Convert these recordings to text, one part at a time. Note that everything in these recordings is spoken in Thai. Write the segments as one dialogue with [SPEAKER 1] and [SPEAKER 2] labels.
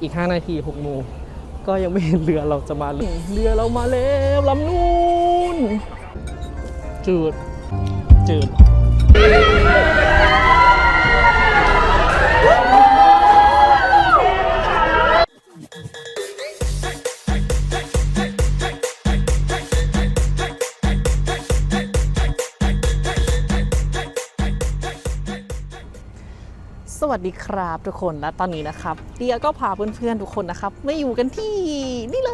[SPEAKER 1] อีก 5 นาที6โมงก็ยังไม่เห็นเรือเราจะมาเลยเรือเรามาแล้วลำนู้นจืดจืด วัสดีครับทุกคนและตอนนี้นะครับเดียก็พาเพื่อนๆทุกคนนะครับมาอยู่กันที่นี่เล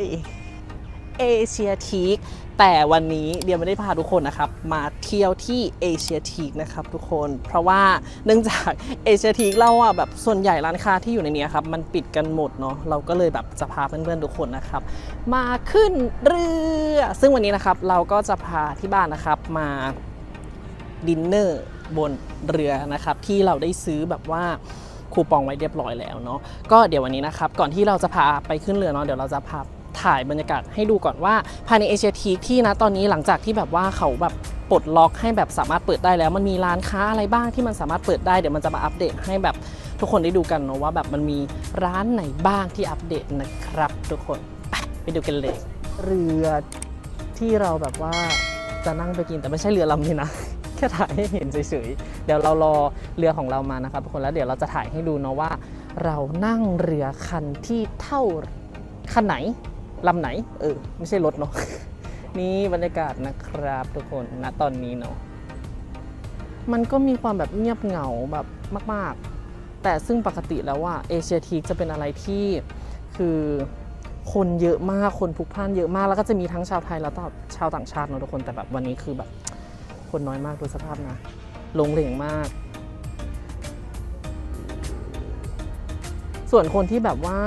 [SPEAKER 1] ยเอเชียทีคแต่วันนี้เดียไม่ได้พาทุกคนนะครับ มาเที่ยวที่เอเชียทีคนะครับทุกคน เพราะว่าเนื่องจากเอเชียทีคเราอะแบบส่วนใหญ่ร้านค้าที่อยู่ในนี้ครับมันปิดกันหมดเนาะเราก็เลยแบบจะพาเพื่อนๆทุกคนนะครับ มาขึ้นเรือ ซึ่งวันนี้นะครับเราก็จะพาที่บ้านนะครับมาดินเนอร์ บนเรือนะครับที่เราได้ซื้อแบบว่าคูปองไว้เรียบร้อยแล้วเนาะก็เดี๋ยววันนี้นะครับก่อนที่เราจะพาไปขึ้นเรือเนาะเดี๋ยวเราจะพาถ่ายบรรยากาศให้ดูก่อนว่าภายในเอเชียทีที่นะตอนนี้หลังจากที่แบบว่าเขาแบบปลดล็อกให้แบบสามารถเปิดได้แล้ว มันมีร้านค้าอะไรบ้างที่มันสามารถเปิดได้เดี๋ยวมันจะมาอัปเดตให้แบบทุกคนได้ดูกันเนาะว่าแบบมันมีร้านไหนบ้างที่อัปเดตนะครับทุกคนไปไปดูกันเลยเรือที่เราแบบว่าจะนั่งไปกินแต่ไม่ใช่เรือลำนี้นะ แค่ถ่ายให้เห็นเฉยๆ เดี๋ยวเรารอเรือของเรามานะครับทุกคนแล้วเดี๋ยวเราจะถ่ายให้ดูเนาะว่า เรานั่งเรือคันที่เท่าคันไหนลำไหน เออ ไม่ใช่รถเนาะนี่บรรยากาศนะครับทุกคนณตอนนี้เนาะมันก็มีความแบบเงียบเหงาแบบมาก ๆ แต่ซึ่งปกติแล้วว่าเอเชียทีจะเป็นอะไรที่คือคนเยอะมากคนพลุกพล่านเยอะมากแล้วก็จะมีทั้งชาวไทยแล้วก็ชาวต่างชาติเนาะทุกคนแต่แบบวันนี้คือแบบ คนน้อยมากดูสภาพนะ ลงเหลงมาก ส่วนคนที่แบบว่า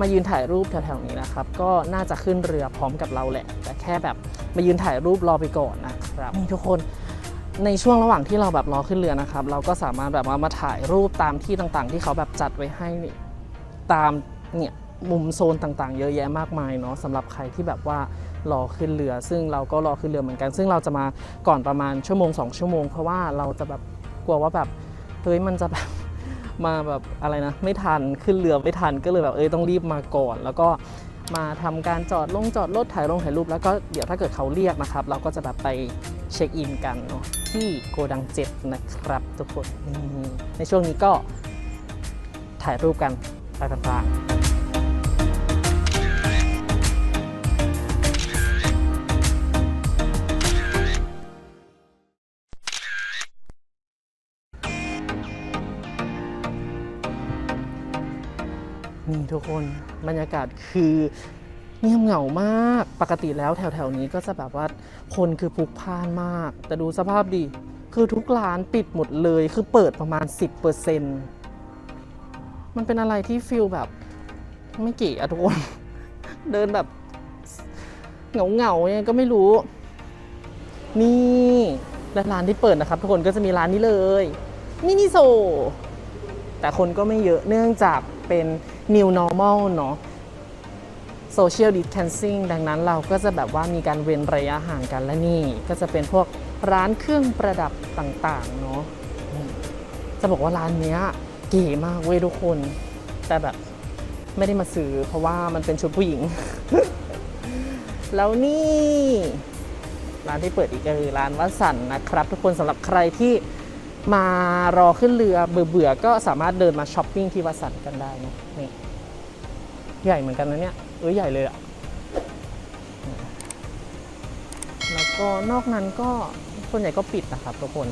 [SPEAKER 1] มายืนถ่ายรูปแถวๆนี้นะครับ ก็น่าจะขึ้นเรือพร้อมกับเราแหละ แต่แค่แบบมายืนถ่ายรูปรอไปก่อนนะครับนี่ทุกคนในช่วงระหว่างที่เราแบบรอขึ้นเรือนะครับ เราก็สามารถแบบว่ามาถ่ายรูปตามที่ต่างๆ ที่เขาแบบจัดไว้ให้ตามเนี่ยมุมโซนต่างๆ เยอะแยะมากมายเนาะสำหรับใครที่แบบว่า รอขึ้นเรือ ซึ่งเราก็รอขึ้นเรือเหมือนกัน ซึ่งเราจะมาก่อนประมาณชั่วโมงสองชั่วโมง เพราะว่าเราจะแบบกลัวว่าแบบเฮ้ยมันจะแบบมาแบบอะไรนะไม่ทันขึ้นเรือไม่ทันก็เลยแบบเอ้ยต้องรีบมาก่อน แล้วก็มาทำการจอดลงจอดรถถ่ายลงถ่ายรูปแล้วก็เดี๋ยวถ้าเกิดเขาเรียกนะครับ เราก็จะแบบไปเช็คอินกันเนาะที่โกดังเจ็ดนะครับทุกคนในช่วงนี้ก็ถ่ายรูปกันไปต่างๆ นี่ทุกคนบรรยากาศคือเงียบเหงามากปกติแล้วแถวๆนี้ก็จะแบบว่าคนคือพลุกพล่านมาก แต่ดูสภาพดิคือทุกร้านปิดหมดเลยคือเปิดประมาณ 10%มันเป็นอะไรที่ฟิลแบบไม่เก๋อะทุกคน เดินแบบเหงาๆเนี่ยก็ไม่รู้ นี่และร้านที่เปิดนะครับ ทุกคนก็จะมีร้านนี้เลยมินิโซ แต่คนก็ไม่เยอะเนื่องจากเป็น new normal เนาะ social distancing ดังนั้นเราก็จะแบบว่ามีการเว้นระยะห่างกันและนี่ ก็จะเป็นพวกร้านเครื่องประดับต่างๆเนาะจะบอกว่าร้านเนี้ยเก๋มากเว้ยทุกคน แต่แบบไม่ได้มาซื้อเพราะว่ามันเป็นชุดผู้หญิง แล้วนี่ ร้านที่เปิดอีกก็คือร้านวัสันนะครับ ทุกคนสำหรับใครที่ มารอขึ้นเรือเบื่อๆก็สามารถเดินมาช้อปปิ้งที่วัสันกันได้นะนี่ใหญ่เหมือนกันนะเนี่ยเออใหญ่เลยอะแล้วก็นอกนั้นก็ส่วนใหญ่ก็ปิดนะครับทุกคน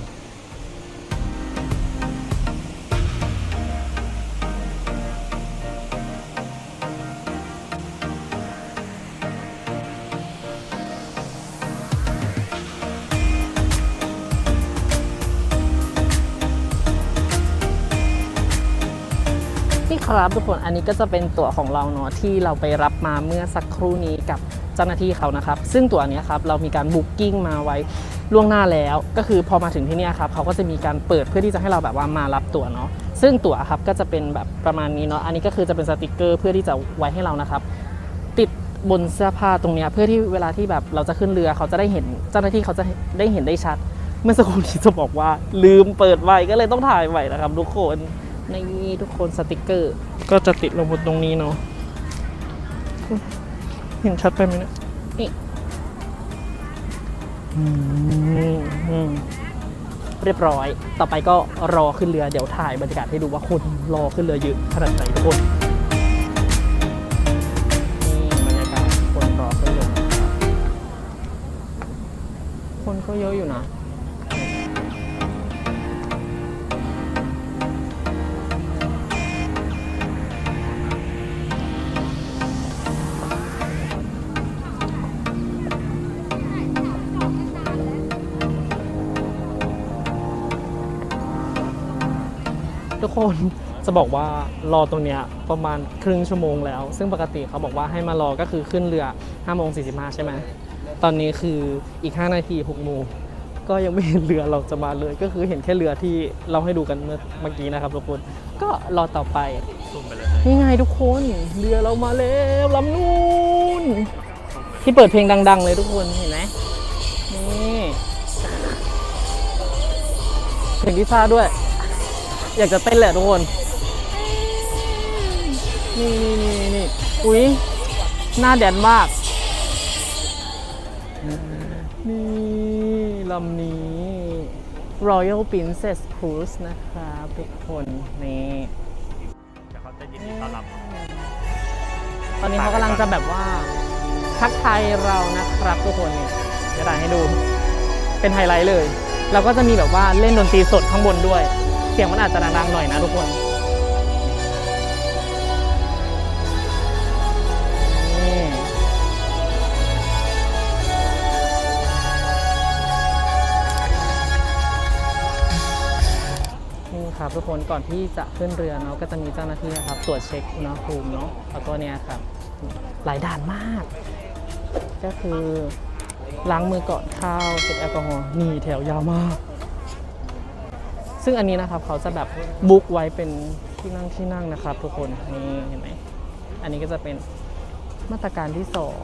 [SPEAKER 1] นี่ครับทุกคนอันนี้ก็จะเป็นตั๋วของเราเนาะที่เราไปรับมาเมื่อสักครู่นี้กับเจ้าหน้าที่เขานะครับ ซึ่งตั๋วเนี้ยครับเรามีการบุ๊กกิ้งมาไว้ล่วงหน้าแล้ว ก็คือพอมาถึงที่นี่ครับเขาก็จะมีการเปิดเพื่อที่จะให้เราแบบว่ามารับตั๋วเนาะซึ่งตั๋วครับก็จะเป็นแบบประมาณนี้เนาะอันนี้ก็คือจะเป็นสติกเกอร์เพื่อที่จะไว้ให้เรานะครับ ติดบนเสื้อผ้าตรงเนี้ยเพื่อที่เวลาที่แบบเราจะขึ้นเรือเขาจะได้เห็นเจ้าหน้าที่เขาจะได้เห็นได้ชัด เมื่อสักครู่นี้จะบอกว่าลืมเปิดไว้ก็เลยต้องถ่ายใหม่นะครับทุกคน นี่ทุกคนสติกเกอร์ ก็จะติดลงบนตรงนี้เนาะเห็นชัดไปไหมเนี่ยนี่อืมอืมเรียบร้อย ต่อไปก็รอขึ้นเรือ เดี๋ยวถ่ายบรรยากาศให้ดูว่าคนรอขึ้นเรือเยอะขนาดไหนทุกคนนี่บรรยากาศคนรอขึ้นเรือนะครับคนก็เยอะอยู่นะ ทุกคนจะบอกว่ารอตรงเนี้ยประมาณครึ่งชั่วโมงแล้ว ซึ่งปกติเขาบอกว่าให้มารอก็คือขึ้นเรือ5โมง45 ใช่ไหมตอนนี้คืออีก 5 นาที6โมงก็ยังไม่เห็นเรือเราจะมาเลย ก็คือเห็นแค่เรือที่เราให้ดูกันเมื่อเมื่อกี้นะครับทุกคนก็รอต่อไป
[SPEAKER 2] ซูมไปเลย
[SPEAKER 1] นี่ไงทุกคนเรือเรามาแล้วลำนู้นที่เปิดเพลงดัง ๆ เลยทุกคนเห็นไหมนี่เพลงลิซ่าด้วย อยากจะเต้นแหละทุกคน นี่นี่นี่นี่อุ้ยหน้าแดนมาก นี่ลำนี้ Royal Princess Cruise นะครับทุกคน นี่
[SPEAKER 2] เดี๋ยวเขาจะยินดีต้อนรับ
[SPEAKER 1] ตอนนี้เขากำลังจะแบบว่า ทักทายเรานะครับทุกคนนี่จะถ่ายให้ดู เป็นไฮไลท์เลย เราก็จะมีแบบว่าเล่นดนตรีสดข้างบนด้วยเสียงมันอาจจะดังๆหน่อยนะทุกคนนี่ครับทุกคนก่อนที่จะขึ้นเรือเนาะก็จะมีเจ้าหน้าที่นะครับตรวจเช็คอุณหภูมิเนาะเอาตัวเนี้ยครับหลายด่านมาก ก็คือล้างมือก่อนเข้าวเช็ดแอลกอฮอล์นี่แถวยาวมาก ซึ่งอันนี้นะครับเขาจะแบบบุ๊กไว้เป็นที่นั่งที่นั่งนะครับ ทุกคนนี่เห็นไหมอันนี้ก็จะเป็นมาตรการที่สอง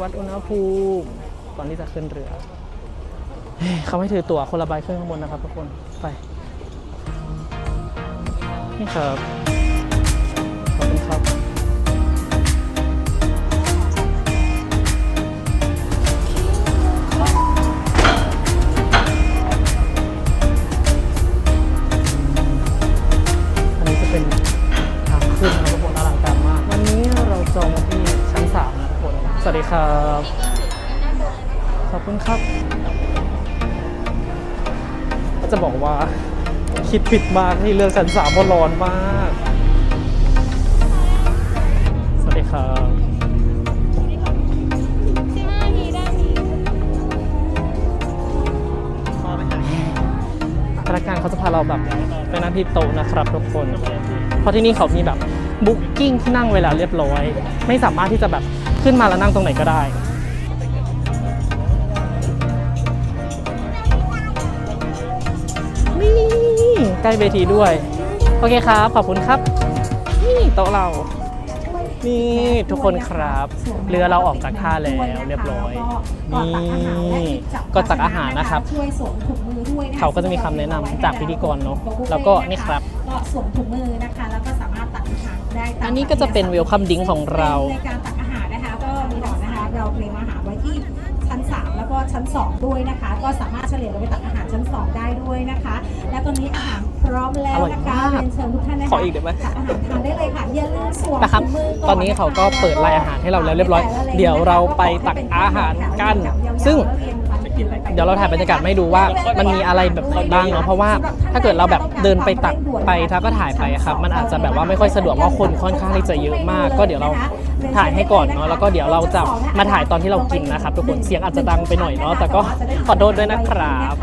[SPEAKER 1] วัดอุณหภูมิก่อนที่จะขึ้นเรือเฮ้ยเขาไม่ถือตั๋วคนละใบขึ้นข้างบนนะครับทุกคนไปนี่ครับ จองที่ชั้นสามนะทุกคน สวัสดีครับ ขอบคุณครับ จะบอกว่าคิดผิดมากที่เลือกชั้นสามเพราะร้อนมาก สวัสดีครับพนักงานเขาจะพาเราแบบไปนั่งที่โต๊ะนะครับทุกคน เพราะที่นี่เขามีแบบ บุ๊กกิ้งที่นั่งเวลาเรียบร้อย ไม่สามารถที่จะแบบขึ้นมาแล้วนั่งตรงไหนก็ได้นี่ใกล้เวทีด้วย โอเคครับ ขอบคุณครับ นี่โต๊ะเรานี่ทุกคนครับ เรือเราออกจากท่าแล้วเรียบร้อยนี่ก็ตักอาหารนะครับ
[SPEAKER 3] ช่วยสวมถุงมือด้วยน
[SPEAKER 1] เขาก็จะมีคำแนะนำจากพิธีกรเนอะแล้วก็นี่ครับ
[SPEAKER 3] ก็สวมถุงมือนะคะแล้วก็สามารถตัก ได้ตาม
[SPEAKER 1] อันนี้ก็จะเป็น welcome drink ของเรา
[SPEAKER 3] ในการตักอาหารนะคะก็มีบอกนะคะเราเตรียมอาหารไว้ที่ชั้น 3 แล้วก็ชั้น 2 ด้วยนะคะ ก็สามารถเฉลี่ยลงไปตักอาหารชั้น 2 ได้ด้วยนะคะ และตอนนี้อาหารพร้อมแล้วนะคะ
[SPEAKER 1] อร่อยมาก
[SPEAKER 3] เรียนเชิญทุกท่านนะคะ
[SPEAKER 1] ขออีกได้ไหม
[SPEAKER 3] ตักอาหารทานได้เลยค่ะอย่าลืมสวม
[SPEAKER 1] นะครับ
[SPEAKER 3] ถุงมืก่
[SPEAKER 1] ตอนนี้เขาก็เปิดรายอาหารให้เราแล้วเรียบร้อย เดี๋ยวเราไปตักอาหารกัน ซึ่ง เดี๋ยวเราถ่ายบรรยากาศไม่ดูว่ามันมีอะไรแบบบ้างเนาะเพราะว่าถ้าเกิดเราแบบเดินไปตักไปถ้าก็ถ่ายไปครับ มันอาจจะแบบว่าไม่ค่อยสะดวกเพราะคนค่อนข้างที่จะเยอะมาก ก็เดี๋ยวเราถ่ายให้ก่อนเนาะแล้วก็เดี๋ยวเราจะมาถ่ายตอนที่เรากินนะครับทุกคนเสียงอาจจะดังไปหน่อยเนาะแต่ก็ขอโทษด้วยนะครับ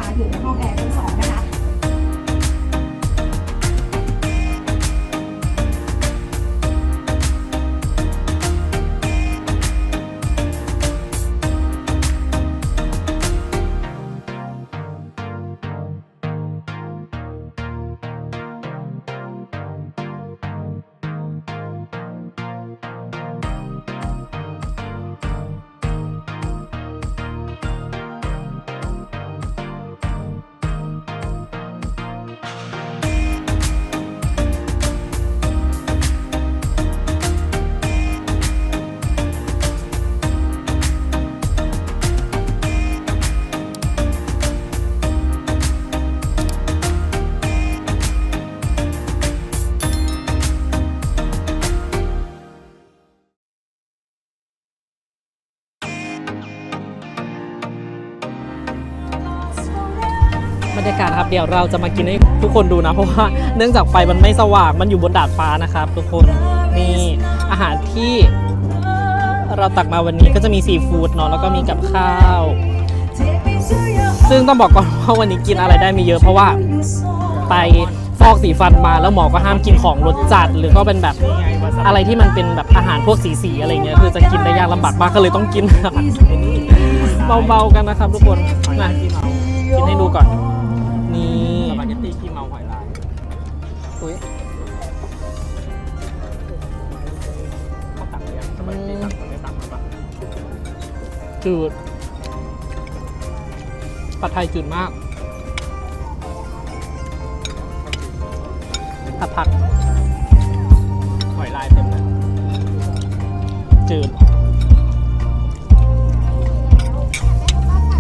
[SPEAKER 3] กันค
[SPEAKER 1] รับ เดี๋ยวเราจะมากินให้ทุกคนดูนะ เพราะว่าเนื่องจากไฟมันไม่สว่าง มันอยู่บนดาดฟ้านะครับ ทุกคน นี่อาหารที่เราตักมาวันนี้ก็จะมีซีฟู้ดเนาะ แล้วก็มีกับข้าว ซึ่งต้องบอกก่อนว่าวันนี้กินอะไรได้ไม่เยอะเพราะว่าไปฟอกสีฟันมาแล้วหมอก็ห้ามกินของรสจัด หรือก็เป็นแบบอะไรที่มันเป็นแบบอาหารพวกสีๆอะไรเงี้ยคือจะกินได้ยากลำบากมากก็เลยต้องกินเบาๆกันนะครับทุกคนนะกินให้ดูก่อน
[SPEAKER 2] หอยลาย
[SPEAKER 1] อุ๊ย
[SPEAKER 2] เขาตักเนี่ยสปาเกตตี้ตักมันไม่ตักหรือเปล่า
[SPEAKER 1] จืดผัดไทยจืดมากผัดผัก
[SPEAKER 2] หอยลายเต็มเลย
[SPEAKER 1] จืด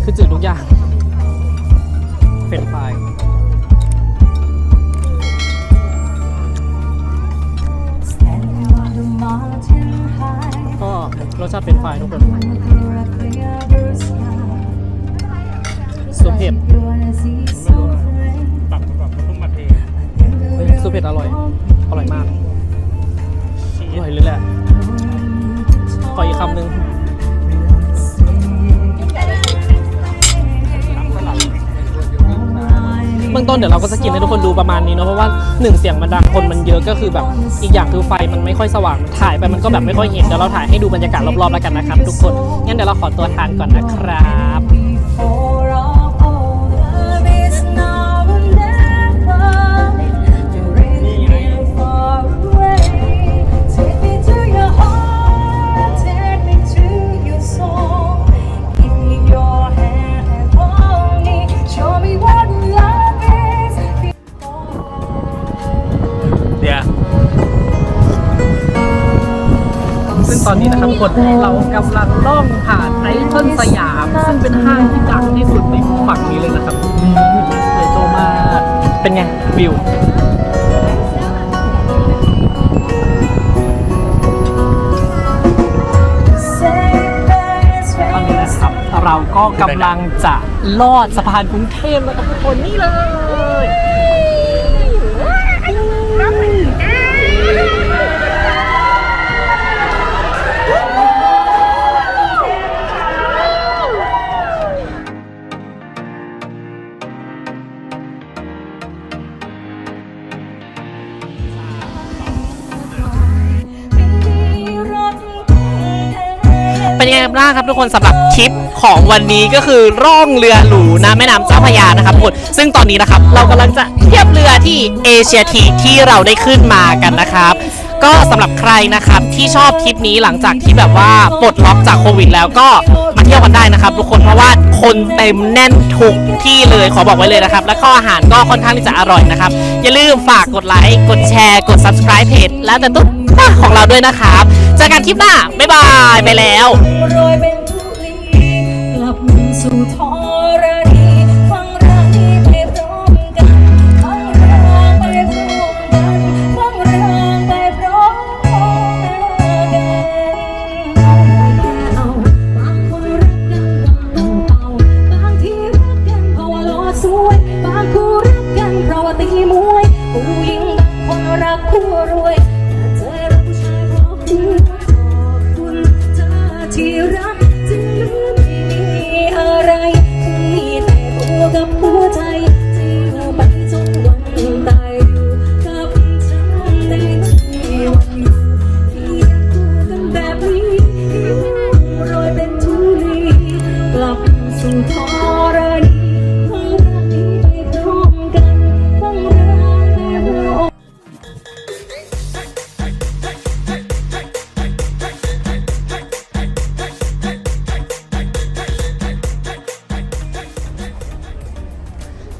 [SPEAKER 1] คือจืดทุกอย่างเป็นไฟร รสชาติเป็นไฟรายทุกคนซุปเห็ด
[SPEAKER 2] ตักมาแบบเพิ่งมาเท
[SPEAKER 1] เฮ้ยซุปเผ็ดอร่อย อร่อยมาก
[SPEAKER 2] ชี
[SPEAKER 1] อ
[SPEAKER 2] ส
[SPEAKER 1] ร่อยเลยแหละ ขออีกคำหนึ่ง บื้องต้นเดี๋ยวเราก็จะกินให้ทุกคนดูประมาณนี้เนาะเพราะว่าหนึ่งเสียงมันดังคนมันเยอะก็คือแบบอีกอย่างคือไฟมันไม่ค่อยสว่างถ่ายไปมันก็แบบไม่ค่อยเห็นเดี๋ยวเราถ่ายให้ดูบรรยากาศรอบๆแล้วกันนะครับทุกคนงั้นเดี๋ยวเราขอตัวทานก่อนนะครับ ซึ่งตอนนี้นะครับทุกคนเรากำลังล่องผ่านไอคอนสยาม ซึ่งเป็นห้างที่ดังที่สุดในฝั่งนี้เลยนะครับใหญ่โตมาก เป็นไง วิวตอนนี้นะครับเราก็กำลังจะลอดสะพานกรุงเทพแล้วครับทุกคนนี่เลย เป็นยังไงบ้างครับทุกคนสำหรับทริปของวันนี้ก็คือร่องเรือหรูนะแม่น้ำเจ้าพระยานะครับทุกคนซึ่งตอนนี้นะครับ เรากำลังจะเทียบเรือที่เอเชียทีที่เราได้ขึ้นมากันนะครับ ก็สำหรับใครนะครับที่ชอบทริปนี้หลังจากที่แบบว่าปลดล็อกจากโควิดแล้วก็มาเที่ยวกันได้นะครับ ทุกคนเพราะว่าคนเต็มแน่นทุกที่เลยขอบอกไว้เลยนะครับ แล้วก็อาหารก็ค่อนข้างที่จะอร่อยนะครับ อย่าลืมฝากกดไลค์กดแชร์ กด subscribe เพจแล้วแต่ตุ๊ดของเราด้วยนะครับ เจอกันคลิปหน้า บ๊ายบาย ไปแล้ว
[SPEAKER 3] โรยเป็นทุลีกลับสู่ท้อง ตั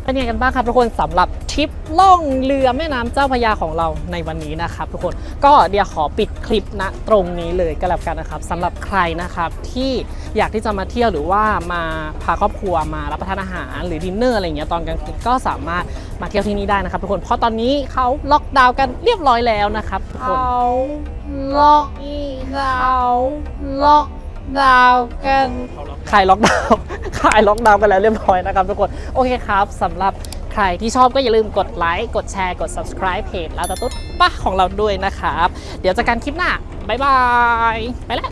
[SPEAKER 3] เป็นยังไงกั
[SPEAKER 1] นบ้างครับทุกคนสำหรับทริปล่องเรือแม่น้ำเจ้าพระยาของเราในวันนี้นะครับ ทุกคนก็เดี๋ยวขอปิดคลิปณตรงนี้เลยก็แล้วกันนะครับสำหรับใครนะครับที่อยากที่จะมาเที่ยวหรือว่ามาพาครอบครัวมารับประทานอาหารหรือดินเนอร์อะไรอย่างเงี้ยตอนกลางคืนก็สามารถมาเที่ยวที่นี่ได้นะครับ ทุกคนเพราะตอนนี้เขาล็อกดาวน์กันเรียบร้อยแล้วนะครับทุกคนเขาล็อกเขาล็อก ดาวน์กัน
[SPEAKER 2] ขาล็อก
[SPEAKER 1] คลายล็อกดาวน์คลายล็อกดาวน์กันแล้วเรียบร้อยนะครับทุกคนโอเคครับสำหรับใครรที่ชอบก็อย่าลืมกดไลค์ กดแชร์ กด subscribe เพจลาตาตุ๊ดป้าของเราด้วยนะครับ เดี๋ยวเจอกันคลิปหน้า บ๊ายบาย ไปแล้ว